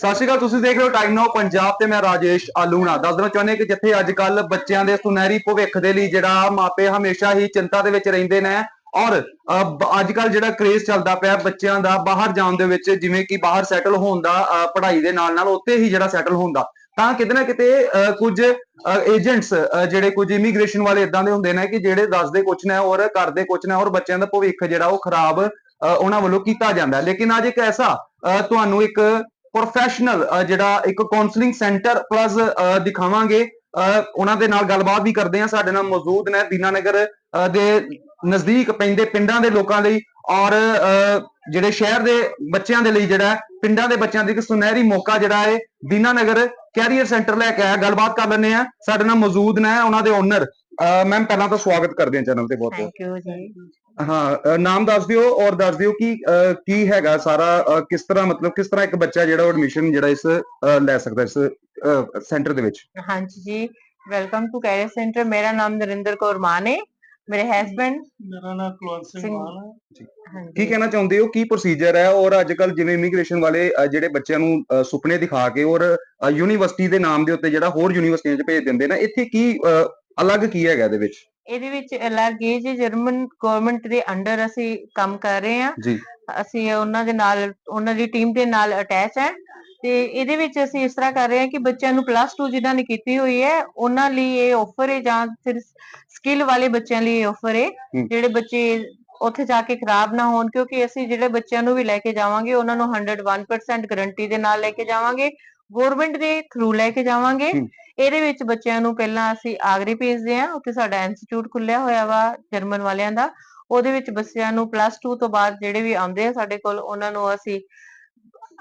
ਸਤਿ ਸ਼੍ਰੀ ਅਕਾਲ ਤੁਸੀਂ ਦੇਖ ਰਹੇ ਹੋ ਟਾਈਮ ਨਾਓ ਪੰਜਾਬ ਤੇ ਮੈਂ ਰਾਜੇਸ਼ ਆਲੂਣਾ। ਦੱਸ ਦੇਣਾ ਚਾਹੁੰਦੇ ਕਿ ਜਿੱਥੇ ਅੱਜ ਕੱਲ ਬੱਚਿਆਂ ਦੇ ਸੁਨਹਿਰੀ ਭਵਿੱਖ ਦੇ ਲਈ ਜਿਹੜਾ ਮਾਪੇ ਹਮੇਸ਼ਾ ਹੀ ਚਿੰਤਾ ਦੇ ਵਿੱਚ ਰਹਿੰਦੇ ਨੇ ਔਰ ਅੱਜ ਕੱਲ ਜਿਹੜਾ ਕ੍ਰੇਜ਼ ਚੱਲਦਾ ਪਿਆ ਬੱਚਿਆਂ ਦਾ ਬਾਹਰ ਜਾਣ ਦੇ ਵਿੱਚ ਜਿਵੇਂ ਕਿ ਬਾਹਰ ਸੈਟਲ ਹੋਣ ਦਾ ਪੜ੍ਹਾਈ ਦੇ ਨਾਲ ਨਾਲ ਉੱਥੇ ਹੀ ਜਿਹੜਾ ਸੈਟਲ ਹੁੰਦਾ ਤਾਂ ਕਿਤੇ ਨਾ ਕਿਤੇ ਅਹ, ਕੁਝ ਏਜੰਟਸ ਜਿਹੜੇ ਕੁਝ ਇਮੀਗ੍ਰੇਸ਼ਨ ਵਾਲੇ ਇਦਾਂ ਦੇ ਹੁੰਦੇ ਨੇ ਕਿ ਜਿਹੜੇ ਦੱਸਦੇ ਕੁਝ ਨੇ ਔਰ ਕਰਦੇ ਕੁਝ ਨੇ ਔਰ ਬੱਚਿਆਂ ਦਾ ਭਵਿੱਖ ਜਿਹੜਾ ਉਹ ਖਰਾਬ ਅਹ, ਉਹਨਾਂ ਵੱਲੋਂ ਕੀਤਾ ਜਾਂਦਾ। ਲੇਕਿਨ ਅੱਜ ਇੱਕ ਐਸਾ ਅਹ, ਤੁਹਾਨੂੰ ਇੱਕ ਪ੍ਰੋਫੈਸ਼ਨਲ ਜਿਹੜਾ ਇੱਕ ਕਾਉਂਸਲਿੰਗ ਸੈਂਟਰ ਪਲੱਸ ਦਿਖਾਵਾਂਗੇ। ਉਹਨਾਂ ਦੇ ਨਾਲ ਗੱਲਬਾਤ ਵੀ ਕਰਦੇ ਆ ਸਾਡੇ ਨਾਲ ਮੌਜੂਦ ਨੇ ਦੀਨਾਨਗਰ ਦੇ ਨਜ਼ਦੀਕ ਪੈਂਦੇ ਪਿੰਡਾਂ ਦੇ ਲੋਕਾਂ ਲਈ ਔਰ ਜਿਹੜੇ ਸ਼ਹਿਰ ਦੇ ਬੱਚਿਆਂ ਦੇ ਲਈ ਜਿਹੜਾ ਪਿੰਡਾਂ ਦੇ ਬੱਚਿਆਂ ਦੀ ਇੱਕ ਸੁਨਹਿਰੀ ਮੌਕਾ ਜਿਹੜਾ ਹੈ ਦੀਨਾਨਗਰ ਕੈਰੀਅਰ ਸੈਂਟਰ ਲੈ ਕੇ ਆਇਆ। ਗੱਲਬਾਤ ਕਰ ਲੈਂਦੇ ਆ ਸਾਡੇ ਨਾਲ ਮੌਜੂਦ ਨੇ ਉਹਨਾਂ ਦੇ ਓਨਰ ਮੈਮ ਪਹਿਲਾਂ ਤਾਂ ਸਵਾਗਤ ਕਰਦੇ ਹਾਂ ਚੈਨਲ ਤੇ ਬਹੁਤ ਬਹੁਤ। ਥੈਂਕ ਯੂ ਜੀ। ਹਾਂ ਅ, ਨਾਮ ਦੱਸ ਦਿਓ ਔਰ ਦੱਸ ਦਿਓ ਕਿ ਅ, ਕੀ ਹੈਗਾ ਸਾਰਾ ਅ, ਕਿਸ ਤਰ੍ਹਾਂ ਮਤਲਬ ਕਿਸ ਤਰ੍ਹਾਂ ਇੱਕ ਬੱਚਾ ਜਿਹੜਾ ਐਡਮਿਸ਼ਨ ਜਿਹੜਾ ਇਸ ਅ, ਲੈ ਸਕਦਾ ਇਸ ਸੈਂਟਰ ਦੇ ਵਿੱਚ? ਹਾਂਜੀ ਜੀ ਵੈਲਕਮ ਟੂ ਕੈਰੀਅਰ ਸੈਂਟਰ ਮੇਰਾ ਨਾਮ ਨਰਿੰਦਰ ਕੌਰ ਮਾਨ ਹੈ ਮੇਰੇ ਹਸਬੰਡ ਮੇਰਾ ਨਾਮ ਕੁਲਵੰਤ ਸਿੰਘ ਸਿੰਘ। ਮਾਨ ਹੈ ਕੀ ਹਾਂਜੀ। ਕਹਿਣਾ ਚਾਹੁੰਦੇ ਹੋ? ਕੀ ਪ੍ਰੋਸੀਜਰ ਹੈ? ਔਰ ਅੱਜ ਕੱਲ ਜਿਵੇਂ ਇਮੀਗ੍ਰੇਸ਼ਨ ਵਾਲੇ ਅ, ਜਿਹੜੇ ਬੱਚਿਆਂ ਨੂੰ ਅ, ਸੁਪਨੇ ਦਿਖਾ ਕੇ ਔਰ ਯੂਨੀਵਰਸਿਟੀ ਦੇ ਨਾਮ ਦੇ ਉੱਤੇ ਜਿਹੜਾ ਹੋਰ ਯੂਨੀਵਰਸਿਟੀਆਂ 'ਚ ਭੇਜ ਦਿੰਦੇ ਨੇ ਇੱਥੇ ਕੀ ਅ, ਅਲੱਗ ਕੀ ਹੈਗਾ ਇਹਦੇ ਵਿੱਚ ਇਹਦੇ ਵਿੱਚ ਅਲੱਗ ਇਹ ਜੀ ਜਰਮਨ ਗਵਰਨਮੈਂਟ ਦੇ ਅੰਡਰ ਅਸੀਂ ਕੰਮ ਕਰ ਰਹੇ ਹਾਂ ਜੀ ਅਸੀਂ ਉਹਨਾਂ ਦੇ ਨਾਲ ਉਹਨਾਂ ਦੀ ਟੀਮ ਦੇ ਨਾਲ ਅਟੈਚ ਹੈ ਤੇ ਇਹਦੇ ਵਿੱਚ ਅਸੀਂ ਇਸ ਤਰ੍ਹਾਂ ਕਰ ਰਹੇ ਹਾਂ ਕਿ ਬੱਚਿਆਂ ਨੂੰ ਪਲੱਸ 2 ਜਿਨ੍ਹਾਂ ਨੇ ਕੀਤੀ ਹੋਈ ਹੈ ਉਹਨਾਂ ਲਈ ਇਹ ਆਫਰ ਹੈ ਜਾਂ ਫਿਰ ਸਕਿੱਲ ਵਾਲੇ ਬੱਚਿਆਂ ਲਈ ਇਹ ਆਫਰ ਹੈ। ਜਿਹੜੇ ਬੱਚੇ ਉੱਥੇ ਜਾ ਕੇ ਖਰਾਬ ਨਾ ਹੋਣ ਕਿਉਂਕਿ ਅਸੀਂ ਜਿਹੜੇ ਬੱਚਿਆਂ ਨੂੰ ਵੀ ਲੈ ਕੇ ਜਾਵਾਂਗੇ ਉਹਨਾਂ ਨੂੰ 101% ਗਾਰੰਟੀ ਦੇ ਨਾਲ ਲੈ ਕੇ ਜਾਵਾਂਗੇ ਗਵਰਨਮੈਂਟ ਦੇ ਥਰੂ ਲੈ ਕੇ ਜਾਵਾਂਗੇ। ਇਹਦੇ ਵਿੱਚ ਬੱਚਿਆਂ ਨੂੰ ਪਹਿਲਾਂ ਅਸੀਂ ਆਗਰੇ ਭੇਜਦੇ ਹਾਂ ਉੱਥੇ ਸਾਡਾ ਇੰਸਟੀਚਿਊਟ ਖੁੱਲਿਆ ਹੋਇਆ ਵਾ ਜਰਮਨ ਵਾਲਿਆਂ ਦਾ ਉਹਦੇ ਵਿੱਚ ਬੱਚਿਆਂ ਨੂੰ ਪਲੱਸ 2 ਤੋਂ ਬਾਅਦ ਜਿਹੜੇ ਵੀ ਆਉਂਦੇ ਆ ਸਾਡੇ ਕੋਲ ਉਹਨਾਂ ਨੂੰ ਅਸੀਂ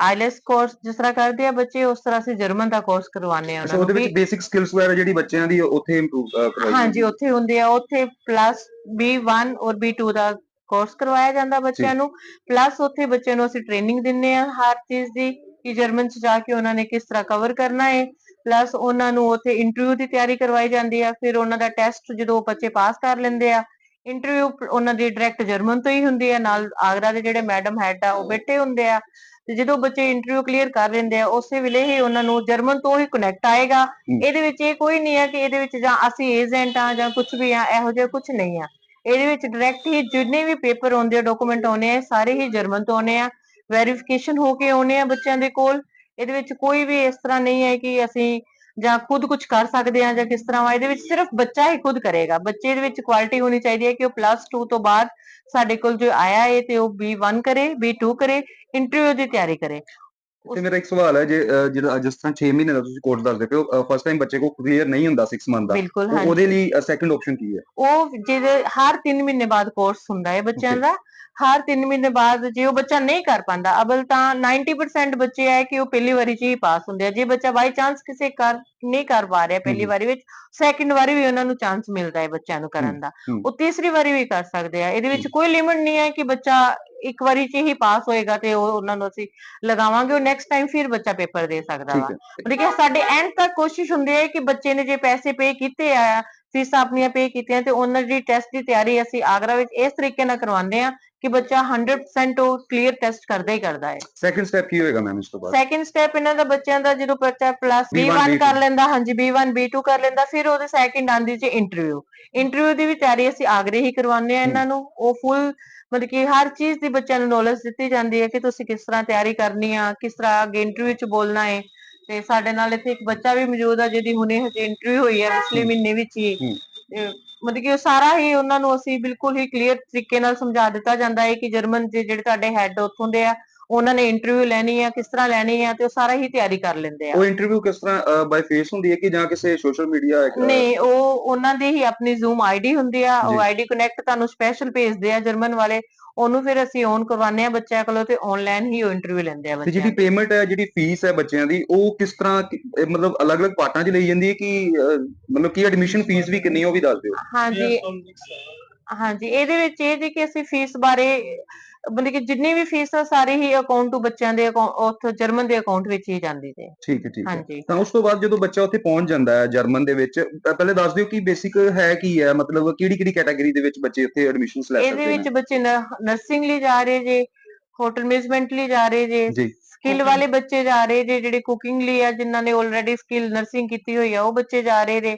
ਆਈਲੈਸ ਕੋਰਸ ਜਿਸ ਤਰ੍ਹਾਂ ਕਰਦੇ ਆ ਬੱਚੇ ਉਸ ਤਰ੍ਹਾਂ ਅਸੀਂ ਜਰਮਨ ਦਾ ਕੋਰਸ ਕਰਵਾਉਂਦੇ ਆ ਅੱਛਾ ਉਹਨਾਂ ਉਹਦੇ ਨੂੰ ਵਿੱਚ ਬੇਸਿਕ ਸਕਿੱਲਸ ਵਗੈਰਾ ਜਿਹੜੀ ਬੱਚਿਆਂ ਦੀ ਉੱਥੇ ਇੰਪਰੂਵ ਕਰਵਾਈ ਹਾਂਜੀ ਉੱਥੇ ਹੁੰਦੇ ਆ ਉੱਥੇ ਪਲੱਸ B1 ਔਰ B2 ਦਾ ਕੋਰਸ ਕਰਵਾਇਆ ਜਾਂਦਾ ਬੱਚਿਆਂ ਨੂੰ। ਪਲੱਸ ਉੱਥੇ ਬੱਚਿਆਂ ਨੂੰ ਅਸੀਂ ਟ੍ਰੇਨਿੰਗ ਦਿੰਨੇ ਆ ਹਰ ਚੀਜ਼ ਦੀ ਕਿ ਜਰਮਨ ਚ ਜਾ ਕੇ ਉਹਨਾਂ ਨੇ ਕਿਸ ਤਰ੍ਹਾਂ ਕਵਰ ਕਰਨਾ ਹੈ ਪਲੱਸ ਉਹਨਾਂ ਨੂੰ ਉੱਥੇ ਇੰਟਰਵਿਊ ਦੀ ਤਿਆਰੀ ਕਰਵਾਈ ਜਾਂਦੀ ਆ ਫਿਰ ਉਹਨਾਂ ਦਾ ਟੈਸਟ ਜਦੋਂ ਬੱਚੇ ਪਾਸ ਕਰ ਲੈਂਦੇ ਆ ਇੰਟਰਵਿਊ ਉਹਨਾਂ ਦੀ ਡਾਇਰੈਕਟ ਜਰਮਨ ਤੋਂ ਹੀ ਹੁੰਦੀ ਆ ਨਾਲ ਆਗਰਾ ਦੇ ਜਿਹੜੇ ਮੈਡਮ ਹੈਡ ਆ ਉਹ ਬੈਠੇ ਹੁੰਦੇ ਆ। ਤੇ ਜਦੋਂ ਬੱਚੇ ਇੰਟਰਵਿਊ ਕਲੀਅਰ ਕਰ ਲੈਂਦੇ ਆ ਉਸੇ ਵੇਲੇ ਹੀ ਉਹਨਾਂ ਨੂੰ ਜਰਮਨ ਤੋਂ ਹੀ ਕਨੈਕਟ ਆਏਗਾ। ਇਹਦੇ ਵਿੱਚ ਇਹ ਕੋਈ ਨਹੀਂ ਹੈ ਕਿ ਇਹਦੇ ਵਿੱਚ ਜਾਂ ਅਸੀਂ ਏਜੰਟ ਆ ਜਾਂ ਕੁਝ ਵੀ ਆ ਇਹੋ ਜਿਹਾ ਕੁਝ ਨਹੀਂ ਆ। ਇਹਦੇ ਵਿੱਚ ਡਾਇਰੈਕਟ ਹੀ ਜਿੰਨੇ ਵੀ ਪੇਪਰ ਆਉਂਦੇ ਆ ਡਾਕੂਮੈਂਟ ਆਉਣੇ ਆ ਸਾਰੇ ਹੀ ਜਰਮਨ ਤੋਂ ਆਉਣੇ ਆ। ਵੈਰੀਫਿਕੇਸ਼ਨ ਹੋ ਕੇ ਆਉਣੇ ਆ ਬੱਚਿਆਂ ਦੇ ਕੋਲ। ਇਹਦੇ ਵਿੱਚ ਕੋਈ ਵੀ ਇਸ ਤਰ੍ਹਾਂ ਨਹੀਂ ਹੈ ਕਿ ਅਸੀਂ ਜਾਂ ਖੁਦ ਕੁਝ ਕਰ ਸਕਦੇ ਆ ਜਾਂ ਕਿਸ ਤਰ੍ਹਾਂ ਵਾ, ਇਹਦੇ ਵਿੱਚ ਸਿਰਫ ਬੱਚਾ ਹੀ ਖੁਦ ਕਰੇਗਾ। ਬੱਚੇ ਦੇ ਵਿੱਚ ਕੁਆਲਿਟੀ ਹੋਣੀ ਚਾਹੀਦੀ ਹੈ ਕਿ ਉਹ ਪਲੱਸ 2 ਤੋਂ ਬਾਅਦ ਸਾਡੇ ਕੋਲ ਜੋ ਆਇਆ ਹੈ ਤੇ ਉਹ B1 ਕਰੇ B2 ਕਰੇ ਇੰਟਰਵਿਊ ਦੀ ਤਿਆਰੀ ਕਰੇ। ਤੇ ਮੇਰਾ ਇੱਕ ਸਵਾਲ ਹੈ ਜੇ ਜਿਹੜਾ ਜਿਸ ਤਰ੍ਹਾਂ 6 ਮਹੀਨੇ ਦਾ ਤੁਸੀਂ ਕੋਰਸ ਦੱਸਦੇ ਪਏ ਹੋ ਫਸਟ ਟਾਈਮ ਬੱਚੇ ਕੋਲ ਕਲੀਅਰ ਨਹੀਂ ਹੁੰਦਾ 6 ਮੰਥ ਦਾ ਉਹਦੇ ਲਈ ਸੈਕੰਡ ਆਪਸ਼ਨ ਕੀ ਹੈ ਉਹ ਜਿਹਦੇ ਹਰ 3 ਮਹੀਨੇ ਬਾਅਦ ਕੋਰਸ ਹੁੰਦਾ ਹੈ ਬੱਚਿਆਂ. ਦਾ ਹਰ 3 ਮਹੀਨੇ ਬਾਅਦ ਜੇ ਉਹ ਬੱਚਾ ਨਹੀਂ ਕਰ ਪਾਉਂਦਾ ਅਬਲ ਤਾਂ 90% ਬੱਚੇ ਹੈ ਕਿ ਉਹ ਪਹਿਲੀ ਵਾਰੀ 'ਚ ਹੀ ਪਾਸ ਹੁੰਦੇ ਆ ਜੇ ਬੱਚਾ ਬਾਈ ਚਾਂਸ ਕਿਸੇ ਕਰ ਨਹੀਂ ਕਰ ਪਾ ਰਿਹਾ ਪਹਿਲੀ। ਵਾਰੀ ਵਿੱਚ ਸੈਕਿੰਡ ਵਾਰੀ ਵੀ ਉਹਨਾਂ ਨੂੰ ਚਾਂਸ ਮਿਲਦਾ ਹੈ ਬੱਚਿਆਂ ਨੂੰ ਕਰਨ ਦਾ। ਉਹ ਤੀਸਰੀ ਵਾਰੀ ਵੀ ਕਰ ਸਕਦੇ ਆ ਇਹਦੇ ਵਿੱਚ ਕੋਈ ਲਿਮਿਟ ਨਹੀਂ ਹੈ ਕਿ ਬੱਚਾ ਇੱਕ ਵਾਰੀ 'ਚ ਹੀ ਪਾਸ ਹੋਏਗਾ ਤੇ ਉਹ ਉਹਨਾਂ ਨੂੰ ਅਸੀਂ ਲਗਾਵਾਂਗੇ ਉਹ ਨੈਕਸਟ ਟਾਈਮ ਫਿਰ ਬੱਚਾ ਪੇਪਰ ਦੇ ਸਕਦਾ ਵਾ। ਠੀਕ ਹੈ ਸਾਡੇ ਐਂਡ ਤੱਕ ਕੋਸ਼ਿਸ਼ ਹੁੰਦੀ ਹੈ ਕਿ ਬੱਚੇ ਨੇ ਜੇ ਪੈਸੇ ਪੇ ਕੀਤੇ ਆ ਫੀਸਾਂ ਆਪਣੀਆਂ ਪੇ ਕੀਤੀਆਂ ਤੇ ਉਹਨਾਂ ਦੀ ਟੈਸਟ ਦੀ ਤਿਆਰੀ ਅਸੀਂ ਆਗਰਾ ਵਿੱਚ ਇਸ ਤਰੀਕੇ ਨਾਲ ਕਰਵਾਉਂਦੇ ਆ ਕਿ ਬੱਚਾ 100% ਉਹ ਕਲੀਅਰ ਟੈਸਟ ਕਰਦਾ ਹੀ ਕਰਦਾ ਹੈ। ਸੈਕੰਡ ਸਟੈਪ ਕੀ ਹੋਏਗਾ ਮੈਮ ਇਸ ਤੋਂ ਬਾਅਦ? ਸੈਕਿੰਡ ਸਟੈਪ ਇਹਨਾਂ ਦਾ ਬੱਚਿਆਂ ਦਾ ਜਦੋਂ ਬੱਚਾ ਪਲੱਸ B1, B1 ਕਰ B2 ਲੈਂਦਾ ਹਾਂਜੀ B1 B2 ਕਰ ਲੈਂਦਾ ਫਿਰ ਉਹਦੇ ਸੈਕਿੰਡ ਆਂਦੀ ਚ ਇੰਟਰਵਿਊ ਇੰਟਰਵਿਊ ਦੀ ਵੀ ਤਿਆਰੀ ਅਸੀਂ ਆਗਰੇ ਹੀ ਕਰਵਾਉਂਦੇ ਆ ਇਹਨਾਂ ਨੂੰ। ਉਹ ਫੁੱਲ ਮਤਲਬ ਕਿ ਹਰ ਚੀਜ਼ ਦੀ ਬੱਚਿਆਂ ਨੂੰ ਨੌਲੇਜ ਦਿੱਤੀ ਜਾਂਦੀ ਹੈ ਕਿ ਤੁਸੀਂ ਕਿਸ ਤਰ੍ਹਾਂ ਤਿਆਰੀ ਕਰਨੀ ਆ ਕਿਸ ਤਰ੍ਹਾਂ ਅੱਗੇ ਇੰਟਰਵਿਊ ਚ ਬੋਲਣਾ ਹੈ। ਤੇ ਸਾਡੇ ਨਾਲ ਇੱਥੇ ਇੱਕ ਬੱਚਾ ਵੀ ਮੌਜੂਦ ਆ ਜਿਹਦੀ ਹੁਣੇ ਹਜੇ ਇੰਟਰਵਿਊ ਹੋਈ ਹੈ ਪਿਛਲੇ। ਮਹੀਨੇ ਵਿੱਚ ਹੀ। ਮਤਲਬ ਕਿ ਉਹ ਸਾਰਾ ਹੀ ਉਹਨਾਂ ਨੂੰ ਅਸੀਂ ਬਿਲਕੁਲ ਹੀ ਕਲੀਅਰ ਤਰੀਕੇ ਨਾਲ ਸਮਝਾ ਦਿੱਤਾ ਜਾਂਦਾ ਹੈ ਕਿ ਜਰਮਨ ਦੇ ਜਿਹੜੇ ਤੁਹਾਡੇ ਹੈੱਡ ਉੱਥੋਂ ਦੇ ਆ ਉਹਨਾਂ ਨੇ ਇੰਟਰਵਿਊ ਲੈਣੀ ਆ ਕਿਸ ਤਰ੍ਹਾਂ ਲੈਣੀ ਆ ਤੇ ਉਹ ਸਾਰਾ ਹੀ ਤਿਆਰੀ ਕਰ ਲੈਂਦੇ ਆ ਉਹ ਇੰਟਰਵਿਊ ਕਿਸ ਤਰ੍ਹਾਂ ਬਾਈ ਫੇਸ ਹੁੰਦੀ ਹੈ ਕਿ ਜਾਂ ਕਿਸੇ ਸੋਸ਼ਲ ਮੀਡੀਆ ਨਹੀਂ ਉਹ ਉਹਨਾਂ ਦੀ ਹੀ ਆਪਣੀ ਜ਼ੂਮ ਆਈਡੀ ਹੁੰਦੀ ਆ ਉਹ। ਆਈਡੀ ਕਨੈਕਟ ਤੁਹਾਨੂੰ ਸਪੈਸ਼ਲ ਭੇਜਦੇ ਆ ਜਰਮਨ ਵਾਲੇ ਉਹਨੂੰ ਫਿਰ ਅਸੀਂ ਔਨ ਕਰਵਾਉਂਦੇ ਆ ਬੱਚਿਆਂ ਕੋਲੋਂ ਤੇ ਆਨਲਾਈਨ ਹੀ ਉਹ ਇੰਟਰਵਿਊ ਲੈਂਦੇ ਆ ਤੇ ਬੱਚਿਆਂ ਜਿਹੜੀ ਦੀ। ਪੇਮੈਂਟ ਹੈ ਜਿਹੜੀ ਫੀਸ ਹੈ ਬੱਚਿਆਂ ਦੀ ਉਹ ਕਿਸ ਤਰ੍ਹਾਂ ਮਤਲਬ ਅਲੱਗ-ਅਲੱਗ ਪਾਰਟਾਂ 'ਚ ਲਈ ਜਾਂਦੀ ਹੈ ਕਿ ਮਤਲਬ ਕੀ ਐਡਮਿਸ਼ਨ ਫੀਸ ਵੀ ਕਿੰਨੀ ਹੈ ਉਹ ਵੀ ਦੱਸ ਦਿਓ ਹਾਂਜੀ ਹਾਂਜੀ ਇਹਦੇ ਵਿੱਚ ਇਹ ਜੀ ਕਿ ਅਸੀਂ ਫੀਸ ਬਾਰੇ ਮਤਲਬ ਕਿ ਜਿੰਨੀ ਵੀ ਫੀਸ ਆ ਸਾਰੀ ਹੀ ਅਕਾਊਂਟ ਟੂ ਬੱਚਿਆਂ ਦੇ ਉੱਥੇ ਜਰਮਨ ਦੇ ਅਕਾਊਂਟ ਵਿੱਚ ਹੀ ਜਾਂਦੀ ਜੇ। ਠੀਕ ਹੈ ਠੀਕ ਹੈ। ਤਾਂ ਉਸ ਤੋਂ ਬਾਅਦ ਜਦੋਂ ਬੱਚਾ ਉੱਥੇ ਪਹੁੰਚ ਜਾਂਦਾ ਹੈ ਜਰਮਨ ਦੇ ਵਿੱਚ ਪਹਿਲੇ ਦੱਸ ਦਿਓ ਕਿ ਬੇਸਿਕ ਹੈ ਕੀ ਹੈ? ਮਤਲਬ ਕਿਹੜੀ ਕਿਹੜੀ ਕੈਟਾਗਰੀ ਦੇ ਵਿੱਚ ਬੱਚੇ ਉੱਥੇ ਐਡਮਿਸ਼ਨਸ ਲੈ ਇਹਦੇ ਸਕਦੇ ਵਿੱਚ ਨੇ? ਬੱਚੇ ਨਰਸਿੰਗ ਲਈ ਜਾ ਰਹੇ ਜੇ ਹੋਟਲ ਮੈਨੇਜਮੈਂਟ ਲਈ ਜਾ ਰਹੇ ਜੇ ਜੀ। ਸਕਿੱਲ ਵਾਲੇ ਬੱਚੇ ਜਾ ਰਹੇ ਜੇ ਜਿਹੜੇ ਕੁਕਿੰਗ ਲਈ ਆ ਜਿਨ੍ਹਾਂ ਨੇ ਆਲਰੇਡੀ ਸਕਿੱਲ ਨਰਸਿੰਗ ਕੀਤੀ ਹੋਈ ਆ ਉਹ ਬੱਚੇ ਜਾ ਰਹੇ ਨੇ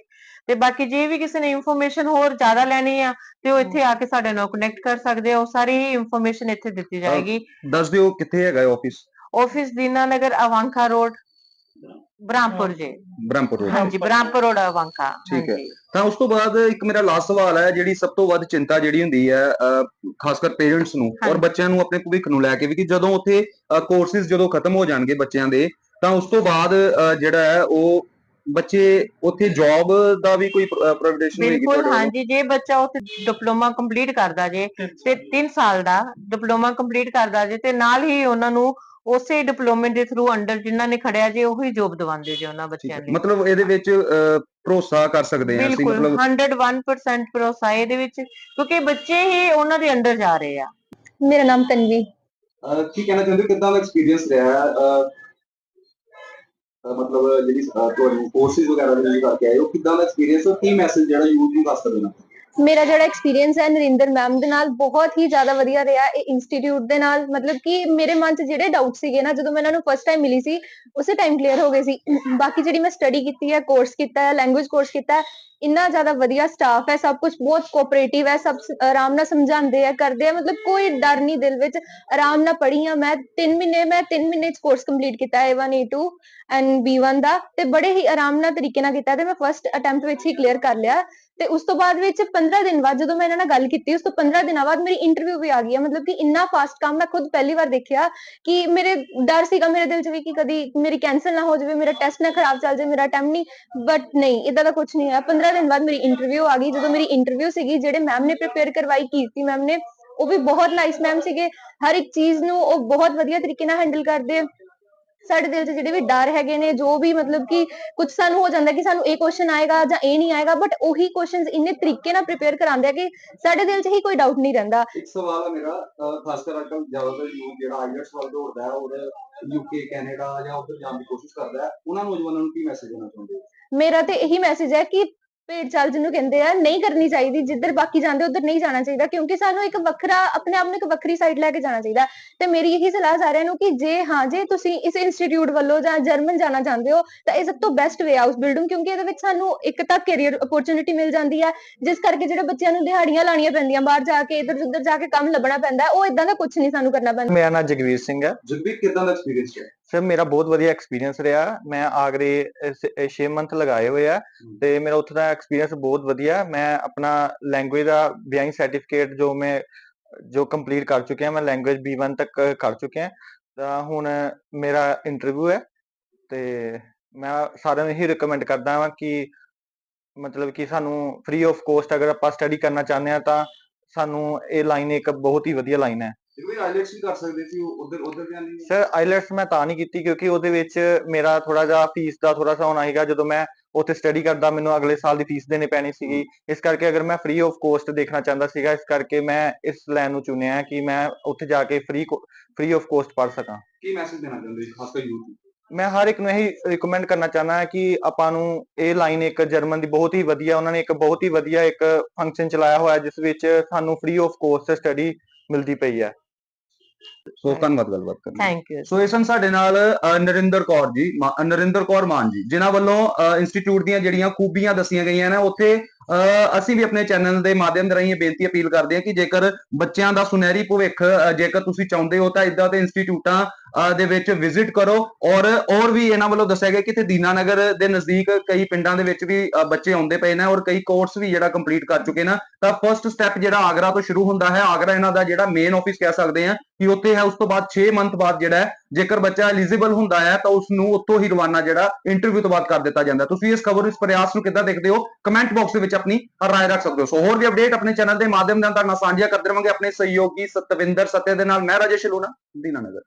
ਤੇ ਬਾਕੀ ਜੇ ਵੀ ਕਿਸੇ ਨੇ ਇਨਫੋਰਮੇਸ਼ਨ ਹੋਰ ਜ਼ਿਆਦਾ ਲੈਣੀ ਆ ਤੇ ਉਹ ਇੱਥੇ ਆ ਕੇ ਸਾਡੇ ਨਾਲ ਕਨੈਕਟ ਕਰ ਸਕਦੇ ਆ ਉਹ ਸਾਰੀ ਹੀ ਇਨਫੋਰਮੇਸ਼ਨ ਇੱਥੇ ਦਿੱਤੀ ਜਾਏਗੀ। ਦੱਸ ਦਿਓ ਕਿੱਥੇ ਹੈਗਾ office office Dinanagar Awanka road Brahmpur ਜੇ। ਬ੍ਰਹਮਪੁਰ ਰੋਡ। ਹਾਂਜੀ ਬ੍ਰਹਮਪੁਰ ਰੋਡ ਅਵਾਂਕਾ ਠੀਕ ਹੈ। ਹਾਂਜੀ। ਤਾਂ ਉਸ ਤੋਂ ਬਾਅਦ ਇੱਕ ਮੇਰਾ ਲਾਸਟ ਸਵਾਲ ਹੈ ਜਿਹੜੀ ਸਭ ਤੋਂ ਵੱਧ ਚਿੰਤਾ ਜਿਹੜੀ ਹੁੰਦੀ ਹੈ ਅਹ, ਖਾਸ ਕਰ ਪੇਰੈਂਟਸ ਨੂੰ ਔਰ ਹਾਂਜੀ। ਬੱਚਿਆਂ ਨੂੰ ਆਪਣੇ ਭਵਿੱਖ ਨੂੰ ਲੈ ਕੇ ਵੀ ਕਿ ਜਦੋਂ ਉੱਥੇ ਕੋਰਸਿਸ ਜਦੋਂ ਖਤਮ ਹੋ ਜਾਣਗੇ ਬੱਚਿਆਂ ਦੇ ਤਾਂ ਉਸ ਤੋਂ ਬਾਅਦ ਅਹ, ਜਿਹੜਾ ਹੈ ਉਹ ਬੱਚੇ ਉੱਥੇ ਜੌਬ ਦਾ ਵੀ ਕੋਈ ਪ੍ਰੋਵੀਡੇਸ਼ਨ ਹੋਏਗੀ ਬਿਲਕੁਲ? ਹਾਂਜੀ ਜੇ ਬੱਚਾ ਉੱਥੇ ਡਿਪਲੋਮਾ ਕੰਪਲੀਟ ਕਰਦਾ ਜੇ ਤੇ 3 ਸਾਲ ਦਾ ਡਿਪਲੋਮਾ ਕੰਪਲੀਟ ਕਰਦਾ ਜੇ ਤੇ ਨਾਲ ਹੀ ਉਹਨਾਂ ਨੂੰ ਉਸੇ ਡਿਪਲੋਮੇ ਦੇ ਥਰੂ ਅੰਡਰ ਜਿਨ੍ਹਾਂ ਨੇ ਖੜਿਆ ਜੇ ਉਹੀ ਜੋਬ ਦਵਾਉਂਦੇ ਜੇ ਉਹਨਾਂ ਬੱਚਿਆਂ। ਲਈ ਮਤਲਬ ਇਹਦੇ ਵਿੱਚ ਭਰੋਸਾ ਕਰ ਸਕਦੇ ਹਾਂ ਅਸੀਂ ਬਿਲਕੁਲ ਮਤਲਬ 101% ਭਰੋਸਾ ਇਹਦੇ ਵਿੱਚ ਕਿਉਂਕਿ ਬੱਚੇ ਹੀ ਉਹਨਾਂ ਦੇ ਅੰਡਰ ਜਾ ਰਹੇ ਆ ਮੇਰਾ ਨਾਮ ਤਨਵੀ ਕੀ ਕਹਿਣਾ ਚਾਹੁੰਦੇ ਹੋ ਕਿੱਦਾਂ ਦਾ ਐਕਸਪੀਰੀਅੰਸ ਰਿਹਾ ਮਤਲਬ ਜਿਹੜੀ ਅਹ, ਤੁਹਾਨੂੰ ਕੋਰਸਿਸ ਵਗੈਰਾ ਦੇ ਤੁਸੀਂ ਕਰਕੇ ਆਏ ਹੋ ਕਿੱਦਾਂ ਦਾ ਐਕਸਪੀਰੀਅੰਸ ਹੋ ਕੀ ਮੈਸੇਜ ਜਿਹੜਾ ਯੂਥ ਨੂੰ ਦੱਸ ਸਕਦੇ ਹੋ? ਮੇਰਾ ਜਿਹੜਾ ਐਕਸਪੀਰੀਅੰਸ ਹੈ ਨਰਿੰਦਰ ਮੈਮ ਦੇ ਨਾਲ ਬਹੁਤ ਹੀ ਜ਼ਿਆਦਾ ਵਧੀਆ ਰਿਹਾ ਇਹ ਇੰਸਟੀਚਿਊਟ ਦੇ ਨਾਲ। ਮਤਲਬ ਕਿ ਮੇਰੇ ਮਨ 'ਚ ਜਿਹੜੇ ਡਾਊਟ ਸੀਗੇ ਨਾ, ਜਦੋਂ ਮੈਂ ਇਹਨਾਂ ਨੂੰ ਫਸਟ ਟਾਈਮ ਮਿਲੀ ਸੀ, ਉਸੇ ਟਾਈਮ ਕਲੀਅਰ ਹੋ ਗਏ ਸੀ। ਬਾਕੀ ਜਿਹੜੀ ਮੈਂ ਸਟੱਡੀ ਕੀਤੀ ਹੈ ਕੋਰਸ ਕੀਤਾ ਹੈ ਲੈਂਗੁਏਜ ਕੋਰਸ ਕੀਤਾ ਹੈ, ਇੰਨਾ ਜ਼ਿਆਦਾ ਵਧੀਆ ਸਟਾਫ ਹੈ, ਸਭ ਕੁਝ ਬਹੁਤ ਕੋਆਪਰੇਟਿਵ ਹੈ, ਸਭ ਆਰਾਮ ਨਾਲ ਸਮਝਾਉਂਦੇ ਆ ਕਰਦੇ ਆ ਮਤਲਬ ਕੋਈ ਡਰ ਨਹੀਂ ਦਿਲ ਵਿੱਚ। ਆਰਾਮ ਨਾਲ ਪੜ੍ਹੀ ਆ ਮੈਂ 3 ਮਹੀਨੇ, ਮੈਂ 3 ਮਹੀਨੇ ਚ ਕੋਰਸ ਕੰਪਲੀਟ ਕੀਤਾ ਹੈ A1 A2 ਐਂਡ B1 ਦਾ ਤੇ ਬੜੇ ਹੀ ਆਰਾਮ ਨਾਲ ਤਰੀਕੇ ਨਾਲ ਕੀਤਾ ਤੇ ਮੈਂ ਫਰਸਟ ਅਟੈਂਪਟ ਵਿੱਚ ਹੀ ਕਲੀਅਰ ਕਰ ਲਿਆ। ਤੇ ਉਸ ਤੋਂ ਬਾਅਦ ਵਿੱਚ 15 ਦਿਨ ਬਾਅਦ ਜਦੋਂ ਮੈਂ ਇਹਨਾਂ ਨਾਲ ਗੱਲ ਕੀਤੀ, ਉਸ ਤੋਂ 15 ਦਿਨਾਂ ਬਾਅਦ ਮੇਰੀ ਇੰਟਰਵਿਊ ਵੀ ਆ ਗਈ ਹੈ ਮਤਲਬ ਕਿ ਇੰਨਾ ਫਾਸਟ ਕੰਮ ਮੈਂ ਖੁਦ ਪਹਿਲੀ ਵਾਰ ਦੇਖਿਆ ਕਿ ਮੇਰੇ ਡਰ ਸੀਗਾ ਮੇਰੇ ਦਿਲ 'ਚ ਵੀ ਕਿ ਕਦੀ ਮੇਰੀ ਕੈਂਸਲ ਨਾ ਹੋ ਜਾਵੇ, ਮੇਰਾ ਟੈਸਟ ਨਾ ਖਰਾਬ ਚੱਲ ਜਾਵੇ, ਮੇਰਾ ਅਟੈਂਪਟ ਨਹੀਂ ਬਟ ਨਹੀਂ ਇਦਾਂ ਦਾ ਕੁਝ ਨਹੀਂ ਹੋਇਆ। 15 ਦਿਨ ਬਾਅਦ ਮੇਰੀ ਇੰਟਰਵਿਊ ਆ ਗਈ। ਜਦੋਂ ਮੇਰੀ ਇੰਟਰਵਿਊ ਸੀਗੀ, ਜਿਹੜੇ ਮੈਮ ਨੇ ਪ੍ਰਿਪੇਅਰ ਕਰਵਾਈ, ਕੀਤੀ ਮੈਮ ਨੇ, ਉਹ ਵੀ ਬਹੁਤ ਨਾਈਸ ਮੈਮ ਸੀਗੇ। ਹਰ ਇੱਕ ਚੀਜ਼ ਨੂੰ ਉਹ ਬਹੁਤ ਵਧੀਆ ਤਰੀਕੇ ਨਾਲ ਹੈਂਡਲ ਕਰਦੇ। ਸਾਡੇ ਦਿਲ 'ਚ ਜਿਹੜੇ ਵੀ ਡਰ ਹੈਗੇ ਨੇ ਜੋ ਵੀ ਮਤਲਬ ਕਿ ਕੁਝ ਸਾਨੂੰ ਹੋ ਜਾਂਦਾ ਕਿ ਸਾਨੂੰ ਇਹ ਕੁਐਸਚਨ ਆਏਗਾ ਜਾਂ ਇਹ ਨਹੀਂ ਆਏਗਾ ਬਟ ਉਹੀ ਕੁਐਸਚਨਸ ਇੰਨੇ ਤਰੀਕੇ ਨਾਲ ਪ੍ਰਿਪੇਅਰ ਕਰਾਉਂਦੇ ਆ ਕਿ ਸਾਡੇ ਦਿਲ 'ਚ ਹੀ ਕੋਈ ਡਾਊਟ ਨਹੀਂ ਰਹਿੰਦਾ। ਇੱਕ ਸਵਾਲ ਹੈ ਮੇਰਾ ਅਹ, ਖਾਸ ਕਰ ਅੱਜਕੱਲ ਜ਼ਿਆਦਾਤਰ ਯੂਥ ਜਿਹੜਾ ਆਈਲੈਟਸ ਵੱਲ ਦੌੜਦਾ ਹੈ ਔਰ ਯੂਕੇ ਕੈਨੇਡਾ ਜਾਂ ਉੱਧਰ ਜਾਣ ਦੀ ਕੋਸ਼ਿਸ਼ ਕਰਦਾ ਹੈ ਉਹਨਾਂ ਨੌਜਵਾਨਾਂ ਨੂੰ ਕੀ ਮੈਸੇਜ ਦੇਣਾ ਚਾਹੁੰਦੇ ਹੋ? ਮੇਰਾ ਤੇ ਇਹੀ ਮੈਸੇਜ ਹੈ ਕਿ ਭੇਡ ਚਾਲ ਜਿਹਨੂੰ ਕਹਿੰਦੇ ਆ ਨਹੀਂ ਕਰਨੀ ਚਾਹੀਦੀ ਜਿੱਧਰ ਬਾਕੀ ਜਾਂਦੇ ਉਧਰ ਨਹੀਂ ਜਾਣਾ ਚਾਹੀਦਾ ਕਿਉਂਕਿ ਸਾਨੂੰ ਇੱਕ ਵੱਖਰਾ ਆਪਣੇ ਆਪ ਨੂੰ ਇੱਕ ਵੱਖਰੀ ਸਾਈਡ ਲੈ ਕੇ ਜਾਣਾ ਚਾਹੀਦਾ। ਤੇ ਮੇਰੀ ਇਹੀ ਸਲਾਹ ਸਾਰਿਆਂ ਨੂੰ ਕਿ ਜੇ ਹਾਂ ਜੇ ਤੁਸੀਂ ਇਸ ਇੰਸਟੀਚਿਊਟ ਵੱਲੋਂ ਜਾਂ ਜਰਮਨ ਜਾਣਾ ਚਾਹੁੰਦੇ ਹੋ ਤਾਂ ਇਹ ਸਭ ਤੋਂ ਬੈਸਟ ਵੇ ਆ ਉਸ ਬਿਲਡਿੰਗ ਕਿਉਂਕਿ ਇਹਦੇ ਵਿੱਚ ਸਾਨੂੰ ਇੱਕ ਤਾਂ ਕੈਰੀਅਰ ਅਪੋਰਚੁਨਿਟੀ ਮਿਲ ਜਾਂਦੀ ਹੈ ਜਿਸ ਕਰਕੇ ਜਿਹੜੇ ਬੱਚਿਆਂ ਨੂੰ ਦਿਹਾੜੀਆਂ ਲਾਣੀਆਂ ਪੈਂਦੀਆਂ ਬਾਹਰ ਜਾ ਕੇ ਇੱਧਰ ਉੱਧਰ ਜਾ ਕੇ ਕੰਮ ਲੱਭਣਾ ਪੈਂਦਾ ਉਹ ਇਦਾਂ ਦਾ ਕੁਝ ਨਹੀਂ ਸਾਨੂੰ ਕਰਨਾ ਪੈਂਦਾ। ਮੇਰਾ ਨਾਮ ਜਗਵੀਰ ਸਿੰਘ ਹੈ ਜਗਬੀਰ ਕਿਦਾਂ ਦਾ ਐਕਸਪੀਰੀਅੰਸ ਹੈ ਸਰ ਮੇਰਾ ਬਹੁਤ ਵਧੀਆ ਐਕਸਪੀਰੀਅੰਸ ਰਿਹਾ। ਮੈਂ ਆਗਰੇ 6 ਮੰਥ ਲਗਾਏ ਹੋਏ ਆ ਤੇ ਮੇਰਾ ਉੱਥੇ ਦਾ ਐਕਸਪੀਰੀਅੰਸ ਬਹੁਤ ਵਧੀਆ। ਮੈਂ ਆਪਣਾ ਲੈਂਗੁਏਜ ਦਾ ਵਿਆਇੰਗ ਸਰਟੀਫਿਕੇਟ ਜੋ ਮੈਂ ਜੋ ਕੰਪਲੀਟ ਕਰ ਚੁੱਕਿਆ ਮੈਂ ਲੈਂਗੁਏਜ B1 ਤੱਕ ਕਰ ਚੁੱਕਿਆ। ਤਾਂ ਹੁਣ ਮੇਰਾ ਇੰਟਰਵਿਊ ਹੈ ਤੇ ਮੈਂ ਸਾਰਿਆਂ ਨੂੰ ਇਹੀ ਰეკਮੈਂਡ ਕਰਦਾ ਹਾਂ ਕਿ ਮਤਲਬ ਕਿ ਸਾਨੂੰ ਫ੍ਰੀ ਆਫ ਕੋਸਟ ਅਗਰ ਆਪਾਂ ਸਟੱਡੀ ਕਰਨਾ ਚਾਹੁੰਦੇ ਹਾਂ ਤਾਂ ਸਾਨੂੰ ਇਹ ਲਾਈਨ ਇੱਕ ਬਹੁਤ ਹੀ ਵਧੀਆ ਲਾਈਨ ਹੈ। ਜਗਬੀਰ ਆਈਲੈਟਸ ਵੀ ਕਰ ਸਕਦੇ ਸੀ ਉਧਰ ਉਧਰ ਜਾਂ ਨਹੀਂ ਸਰ ਆਈਲੈਟਸ ਮੈਂ ਤਾਂ ਨਹੀਂ ਕੀਤੀ ਕਿਉਂਕਿ ਉਹਦੇ ਵਿੱਚ ਮੇਰਾ ਥੋੜਾ ਜਿਹਾ ਫੀਸ ਦਾ ਥੋੜਾ ਸਾ ਹੋਣਾ ਸੀਗਾ ਜਦੋਂ ਮੈਂ ਉੱਥੇ ਸਟੱਡੀ ਕਰਦਾ ਮੈਨੂੰ ਅਗਲੇ ਸਾਲ ਦੀ ਫੀਸ ਦੇਣੀ ਪੈਣੀ ਸੀਗੀ। ਇਸ ਕਰਕੇ ਅਗਰ ਮੈਂ ਫ੍ਰੀ ਆਫ ਕੋਸਟ ਦੇਖਣਾ ਚਾਹੁੰਦਾ ਸੀਗਾ ਇਸ ਕਰਕੇ ਮੈਂ ਇਸ ਲਾਈਨ ਨੂੰ ਚੁਣਿਆ ਕਿ ਮੈਂ ਉੱਥੇ ਜਾ ਕੇ ਫ੍ਰੀ ਫ੍ਰੀ ਆਫ ਕੋਸਟ ਪੜ੍ਹ ਸਕਾਂ। ਕੀ ਮੈਸੇਜ ਦੇਣਾ ਚਾਹੁੰਦੇ ਹੋ ਖਾਸ ਕਰ ਯੂਥ ਨੂੰ ਮੈਂ ਹਰ ਇੱਕ ਨੂੰ ਇਹੀ ਰਿਕਮੈਂਡ ਕਰਨਾ ਚਾਹੁੰਦਾ ਹਾਂ ਕਿ ਆਪਾਂ ਨੂੰ ਇਹ ਲਾਈਨ ਇੱਕ ਜਰਮਨ ਦੀ ਬਹੁਤ ਹੀ ਵਧੀਆ ਉਹਨਾਂ ਨੇ ਇੱਕ ਬਹੁਤ ਹੀ ਵਧੀਆ ਇੱਕ ਫੰਕਸ਼ਨ ਚਲਾਇਆ ਹੋਇਆ ਜਿਸ ਵਿੱਚ ਸਾਨੂੰ ਫ੍ਰੀ ਆਫ ਕੋਸਟ ਸਟੱਡੀ ਮਿਲਦੀ ਪਈ ਹੈ ਸੋ ਧੰਨਵਾਦ ਗੱਲਬਾਤ ਕਰਨ। ਥੈਂਕ ਯੂ ਸੋ ਇਹ ਸਨ ਸਾਡੇ ਨਾਲ ਨਰਿੰਦਰ ਕੌਰ ਜੀ ਨਰਿੰਦਰ ਕੌਰ ਮਾਨ ਜੀ ਜਿਨ੍ਹਾਂ ਵੱਲੋਂ ਇੰਸਟੀਚਿਊਟ ਦੀਆਂ ਜਿਹੜੀਆਂ ਖੂਬੀਆਂ ਦੱਸੀਆਂ ਗਈਆਂ ਨੇ ਉੱਥੇ ਅਸੀਂ ਵੀ ਆਪਣੇ ਚੈਨਲ ਦੇ ਮਾਧਿਅਮ ਦੇ ਰਾਹੀਂ ਇਹ ਬੇਨਤੀ ਅਪੀਲ ਕਰਦੇ ਹਾਂ ਕਿ ਜੇਕਰ ਬੱਚਿਆਂ ਦਾ ਸੁਨਹਿਰੀ ਭਵਿੱਖ ਜੇਕਰ ਤੁਸੀਂ ਚਾਹੁੰਦੇ ਹੋ ਤਾਂ ਇਦਾਂ ਦੇ ਇੰਸਟੀਚਿਊਟਾਂ ਦੇ ਵਿੱਚ ਵਿਜ਼ਿਟ ਕਰੋ ਔਰ ਔਰ ਵੀ ਇਹਨਾਂ ਵੱਲੋਂ ਦੱਸਿਆ ਗਿਆ ਕਿ ਤੇ ਦੀਨਾਨਗਰ ਦੇ ਨਜ਼ਦੀਕ ਕਈ ਪਿੰਡਾਂ ਦੇ ਵਿੱਚ ਵੀ ਬੱਚੇ ਆਉਂਦੇ ਪਏ ਨੇ ਔਰ ਕਈ ਕੋਰਸ ਵੀ ਜਿਹੜਾ ਕੰਪਲੀਟ ਕਰ ਚੁੱਕੇ ਨੇ। ਤਾਂ ਫਰਸਟ ਸਟੈਪ ਜਿਹੜਾ ਆਗਰਾ ਤੋਂ ਸ਼ੁਰੂ ਹੁੰਦਾ ਹੈ ਆਗਰਾ ਇਹਨਾਂ ਦਾ ਜਿਹੜਾ ਮੇਨ ਆਫਿਸ ਕਹਿ ਸਕਦੇ ਆ ਕਿ ਉੱਥੇ ਹੈ ਉਸ ਤੋਂ ਬਾਅਦ 6 ਮੰਥ ਬਾਅਦ ਜਿਹੜਾ ਹੈ, ਜੇਕਰ ਬੱਚਾ ਐਲੀਜੀਬਲ ਹੁੰਦਾ ਹੈ ਤਾਂ ਉਸ ਨੂੰ ਉੱਥੋਂ ਹੀ ਰਵਾਨਾ ਜਿਹੜਾ ਇੰਟਰਵਿਊ ਤੋਂ ਬਾਅਦ ਕਰ ਦਿੱਤਾ ਜਾਂਦਾ। ਤੁਸੀਂ ਇਸ ਖਬਰ ਇਸ ਪ੍ਰਯਾਸ ਨੂੰ ਕਿੱਦਾਂ ਦੇਖਦੇ ਹੋ? ਕਮੈਂਟ ਬਾਕਸ ਦੇ ਵਿੱਚ ਆਪਣੀ ਰਾਏ ਰੱਖ ਸਕਦੇ ਹੋ। ਸੋ ਹੋਰ ਵੀ ਅਪਡੇਟ ਆਪਣੇ ਚੈਨਲ ਦੇ ਮਾਧਿਅਮ ਨਾਲ ਤੁਹਾਡੇ ਨਾਲ ਸਾਂਝੀਆਂ ਕਰਦੇ ਰਵਾਂਗੇ ਆਪਣੇ ਸਹਿਯੋਗੀ ਸਤਵਿੰਦਰ ਸੱਤੇ ਦੇ ਨਾਲ। ਮੈਂ ਰਾਜੇਸ਼ ਲੂਣਾ ਦੀਨਾਨਗਰ।